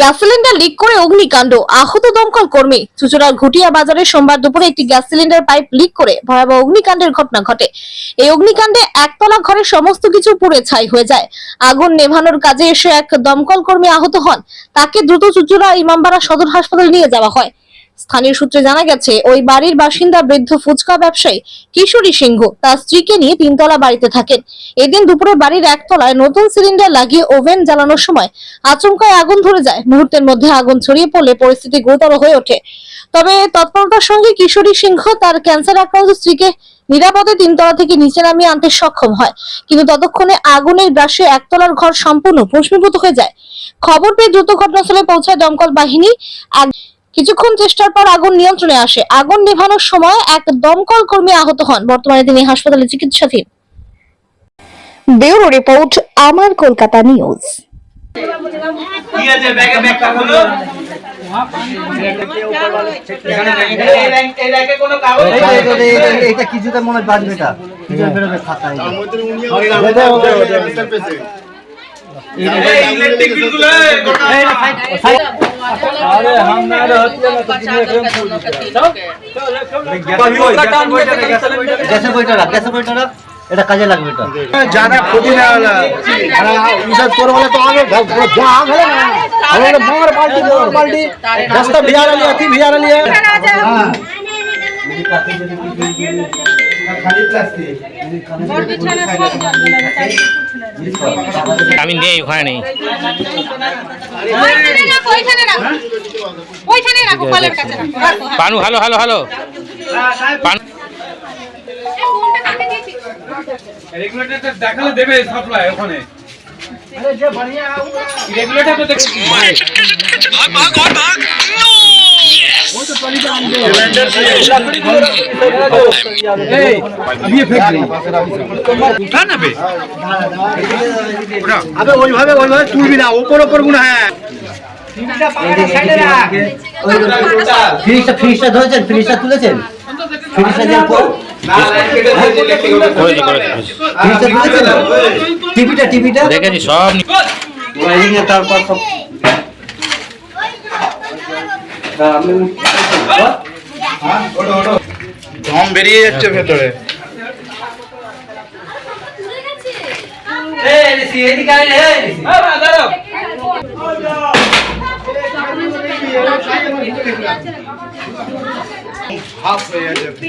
Gas cylinder leak করে অগ্নিকাণ্ড। আহত দমকল কর্মী। চুচড়ার ঘুটিয়া বাজারে সোমবার দুপুরে একটি গ্যাস সিলিন্ডার পাইপ লিক করে ভয়াবহ অগ্নিকাণ্ডের ঘটনা ঘটে। এই অগ্নিকাণ্ডে একতলা ঘরের সমস্ত কিছু পুড়ে ছাই হয়ে যায়। আগুন নেভানোর কাজে এসে এক দমকল কর্মী আহত হন। তাকে দ্রুত চুচুড়া ইমামবাড়া সদর হাসপাতালে নিয়ে যাওয়া হয়। স্থানীয় সূত্রে জানা গেছে, ওই বাড়ির বাসিন্দা বৃদ্ধ ফুচকা ব্যবসায়ী কিশোরী সিংহ তার স্ত্রীকে নিয়ে তিনতলা বাড়িতে থাকেন। এদিন দুপুরে বাড়ির একতলায় নতুন সিলিন্ডার লাগিয়ে ওভেন জ্বালানোর সময় আচমকায় আগুন ধরে যায়। মুহূর্তের মধ্যে আগুন ছড়িয়ে পড়লে পরিস্থিতি গুরুতর হয়ে ওঠে। তবে তৎপরতার সঙ্গে কিশোরী সিংহ তার ক্যান্সার আক্রান্ত স্ত্রীকে নিরাপদে তিনতলা থেকে নিচে নামিয়ে আনতে সক্ষম হয়। কিন্তু ততক্ষণে আগুনের গ্রাসে একতলার ঘর সম্পূর্ণ ভস্মীভূত হয়ে যায়। খবর পেয়ে দ্রুত ঘটনাস্থলে পৌঁছায় দমকল বাহিনী। কিছুক্ষণ চেষ্টার পর আগুন নিয়ন্ত্রণে আসে। আগুন নেভানোর সময় এক দমকল কর্মী আহত হন। বর্তমানে তিনি হাসপাতালে চিকিৎসাধীন। ব্যুরো রিপোর্ট আমার কলকাতা নিউজ। কিছুতে মনে হয় বাজবে এটা। কিছুতে বেরোবে খাতা এটা। এই ইলেকট্রিক বিলগুলো এই গোটা- গ্যাসের বইটা রাখ গ্যাসের বইটা রাখ এটা কাজে লাগবে এটা যারা ক্ষতি না হলো বিশেষ করে বলে তো আগে যা হলে না আমাদের মার পাল্টি মার পাল্টি রাস্তা ভিয়ার আলিয়া কি ভিয়ার আলিয়া আমি নেই। ওখানে নেই হ্যাঁ। Panu hello hello hello Panu. রেগুলেটরটা দেখালে দেবে সাপ্লাই ওখানে। রেগুলেটর তো ওইভাবে ওইভাবে তুলবি না ওপর ওপর গুণ হ্যাঁ ফ্রিজটা ফ্রিজটা ধরেছেন ফ্রিজটা তুলেছেন ফ্রিজটা টিভিটা টিভিটা দেখেছি সব তারপর ধম বেরিয়ে যাচ্ছে ভেতরে। হাফ হয়ে যাচ্ছে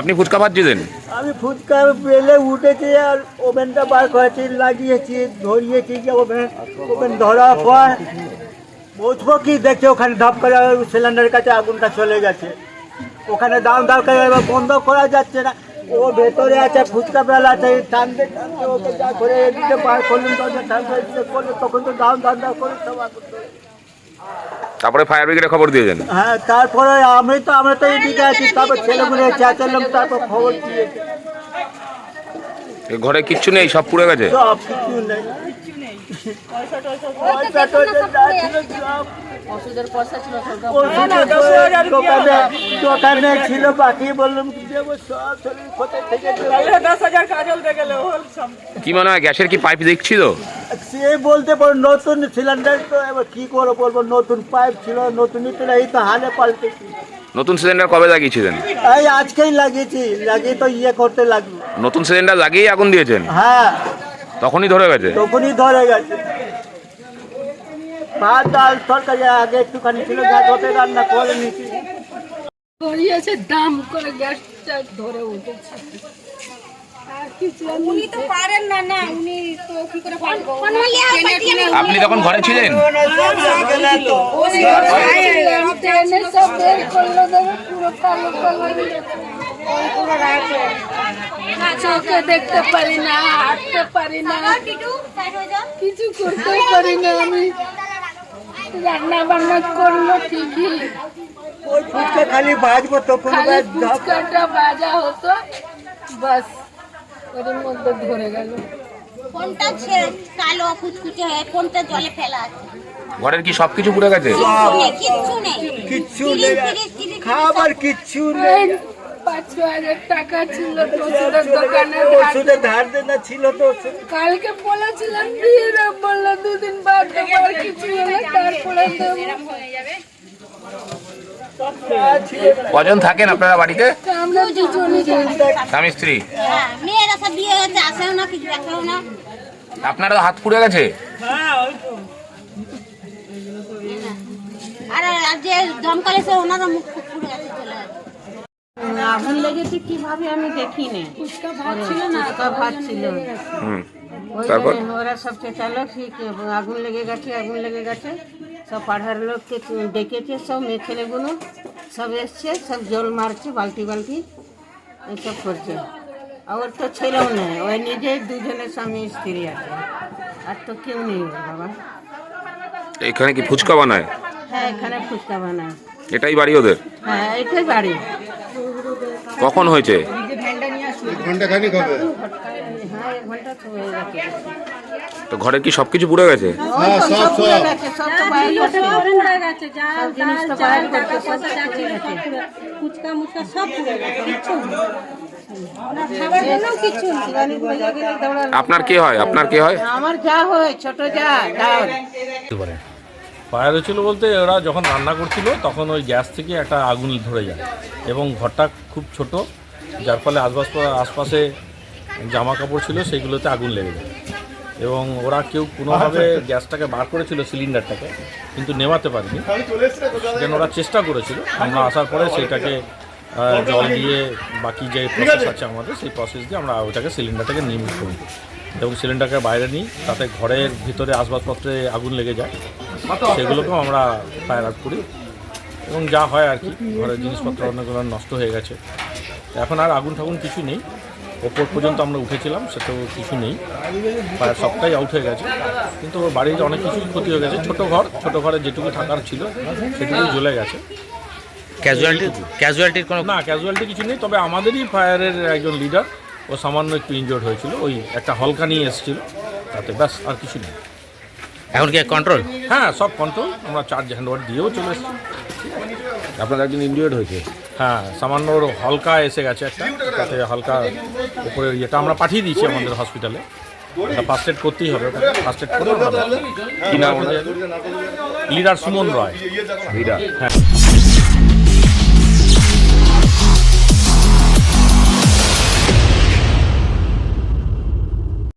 আপনি ফুচকা ভাজছিলেন আমি ফুচকা পেলে উঠেছি আর ওভেনটা বার করেছি, লাগিয়েছি, ধরিয়েছি ওভেন ওভেন ধরার পর বুঝব কি দেখছে, ওখানে ধাপ করে সিলিন্ডারের কাছে আগুনটা চলে গেছে। ওখানে দাম দাম করে এবার বন্ধ করা যাচ্ছে না। ও ভেতরে আছে, ফুচকা বেলা আছে টানতে টানতে ওকে যা করে এদিকে বার করলেন তখন তো দাম দাম দাম করে সব আগুন ধরে। তারপরে ফায়ার ব্রিগেডে খবর দিয়েছেন? হ্যাঁ তারপরে আমি তো আমরা তো এদিকে আছি তারপর ছেলেগুলো চেঁচালাম তারপর খবর দিয়ে এ ঘরে কিচ্ছু নেই সব পুড়ে গেছে? সব কিছু নেই। পয়সা টয়সা ওষুধের পয়সা ছিল ওষুধের দোকানে দোকানে ছিল বাকি বললাম কি মনে হয় গ্যাসের কি পাইপ দেখছিল? সে বলতে পারো নতুন সিলিন্ডার তো এবার কি করে বলব নতুন পাইপ ছিল নতুনই তো এই তো হালে পাল্টেছি। নতুন সিলিন্ডার কবে লাগিয়েছিলেন? এই আজকেই লাগিয়েছি লাগিয়ে তো ইয়ে করতে লাগল। নতুন সিলিন্ডার লাগিয়েই আগুন দিয়েছেন? হ্যাঁ। তখনই ধরে গেছে? তখনই ধরে গেছে। ভাত ডাল তরকারি আগে একটুখানি ছিল যা ধরে রান্না করে নিয়েছি। গড়িয়েছে দাম করে গ্যাসটা ধরে উঠেছে। আর কিছু উনি তো পারেন না না উনি তো কি করে পারব? আপনি তখন ঘরে ছিলেন? ট্রেনে সব বের করল দেবে পুরো কালো কালো হয়ে পুরো রাখে। চোখে দেখতে পারি না হাঁটতে পারি না। কিছু করতে পারি না আমি। রান্না বান্না করল ঠিকই ওই ফুচকা খালি ভাজবো তখন ফুচকাটা ভাজা হতো বাস ওর মধ্যে ধরে গেল। কোনটা ছে- কালো কুচকুচে হয়ে কোনটা জলে ফেলা আছে? ঘরের কি সবকিছু পুড়ে গেছে? কিচ্ছু নেই কিচ্ছু নেই। খাবার কিচ্ছু নেই। পাঁচ ছ হাজার টাকা ছিল তো ওষুধের দোকানে ওষুধে ধার দেনা ছিল তো কালকে বলেছিলাম দিয়ে দেব বলল দুদিন বাদ দেবো কিছু হলে তারপরে কজন থাকেন আপনারা বাড়িতে? স্বামী স্ত্রী? হ্যাঁ মেয়েরা বিয়ে আসেও না কিছু না। আপনারা হাত পুড়ে গেছে? আর আর যে দমকলে সে ওনারা মুখ ফুক পুড়ে গেছে চলে গেছে আগুন লেগেছে কীভাবে আমি দেখিনি। ফুচকা ভাত ছিল না ভাত ছিল। তারপর? ওরা সব চেঁচালো ঠিক আগুন লেগে গেছে আগুন লেগে গেছে। সব পাড়ার লোককে ডেকেছে সব মেয়ে ছেলেগুলো সব এসছে সব জল মারছে বালতি বালতি এইসব করছে। আর ওর তো ছেলেও নেই ওই নিজে দুজনের স্বামী স্ত্রী আছে। আর তো কেউ নেই বাবা। এখানে কি ফুচকা বানায়? হ্যাঁ এখানে ফুচকা বানায়। এটাই বাড়ি ওদের? হ্যাঁ এটাই বাড়ি। কখন হয়েছে হ্যাঁ তো হয়ে ঘরের কি সবকিছু পুড়ে গেছে। আপনার কে হয় আপনার কে হয় আমার যা হয় ছোট যা ফায়ার হয়েছিল বলতে ওরা যখন রান্না করছিল তখন ওই গ্যাস থেকে একটা আগুন ধরে যায় এবং ঘরটা খুব ছোট যার ফলে আশপাশ আশপাশে জামা কাপড় ছিল সেইগুলোতে আগুন লেগে যায়। এবং ওরা কেউ কোনোভাবে গ্যাসটাকে বার করেছিল সিলিন্ডারটাকে কিন্তু নেভাতে পারেনি। যেন ওরা চেষ্টা করেছিল। আমরা আসার পরে সেটাকে জল দিয়ে বাকি যে প্রসেস আছে। আমাদের সেই প্রসেস দিয়ে আমরা ওটাকে সিলিন্ডারটাকে নির্মিত করি। এবং সিলিন্ডারকে বাইরে নিই তাতে ঘরের ভিতরে আসবাবপত্রে আগুন লেগে যায়। সেগুলোকেও আমরা ফায়ার আউট করি। এবং যা হয় আর কি ঘরের জিনিসপত্র অনেকগুলো নষ্ট হয়ে গেছে। এখন আর আগুন ঠাগুন কিছু নেই। ওপর পর্যন্ত আমরা উঠেছিলাম সেটাও কিছু নেই। ফায়ার সবটাই আউট হয়ে গেছে। কিন্তু ওর বাড়ির অনেক কিছুই ক্ষতি হয়ে গেছে। ছোট ঘর ছোট ঘরে যেটুকু থাকার ছিল সেটুকু জ্বলে গেছে। ক্যাজুয়ালিটি ক্যাজুয়ালিটির কোনো না ক্যাজুয়ালিটি কিছু নেই। তবে আমাদেরই ফায়ারের একজন লিডার ও সামান্য একটু ইনজোর্ড হয়েছিল। ওই একটা হলকা নিয়ে এসেছিল। তাতে ব্যাস আর কিছু নেই। এখন কি কন্ট্রোল হ্যাঁ সব কন্ট্রোল আমরা চার্জ হ্যান্ডওভার দিয়েও চলে এসেছি। আপনার একজন ইনজিওর্ড হয়েছে। হ্যাঁ সামান্য ওর হালকা এসে গেছে একটা। তাতে হালকা উপরে ইয়েটা আমরা পাঠিয়ে দিয়েছি আমাদের হসপিটালে ফার্স্ট এড করতেই হবে ফার্স্ট এড করে লিডার সুমন রয়। লিডার। হ্যাঁ।